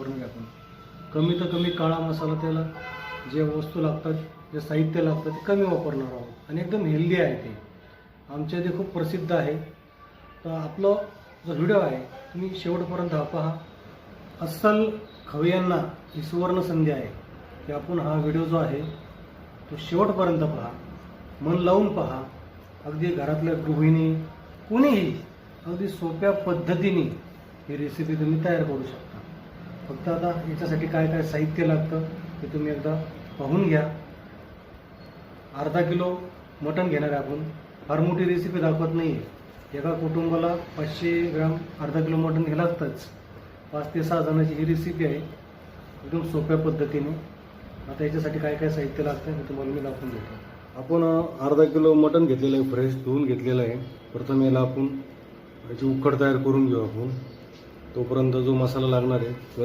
करून घ्या आपण कमी तर कमी काळा मसाला त्याला जे वस्तू लागतात जे साहित्य लागतं ते कमी वापरणार आहोत. आणि एकदम हेल्दी आहे ते. आमच्या इथे खूप प्रसिद्ध आहे. तर आपलं जो व्हिडिओ आहे तुम्ही शेवटपर्यंत हा पहा. अस्सल खवय्यांना ही सुवर्ण संधी आहे. की आपण हा व्हिडिओ जो आहे तो शेवटपर्यंत पहा. मन लावून पहा. अगदी घरातल्या गृहिणी कुणीही अगदी सोप्या पद्धतीने ही रेसिपी तुम्ही तयार करू शकता. फक्त आता याच्यासाठी काय काय साहित्य लागतं ते तुम्ही एकदा पाहून घ्या. अर्धा किलो मटण घेणार आहे आपण. फार मोठी रेसिपी दाखवत नाही आहे एका कुटुंबाला पाचशे ग्राम अर्धा किलो मटण हे लागतंच. पाच ते सहा जणांची ही रेसिपी आहे. एकदम सोप्या पद्धतीने. आता याच्यासाठी काय काय साहित्य लागतं हे तुम्हाला मी दाखवून देतो. आपण अर्धा किलो मटण घेतलेलं आहे फ्रेश धुवून घेतलेलं आहे. प्रथम याला आपण याची उकड तयार करून घेऊ आपण. तोपर्यंत जो मसाला लागणार आहे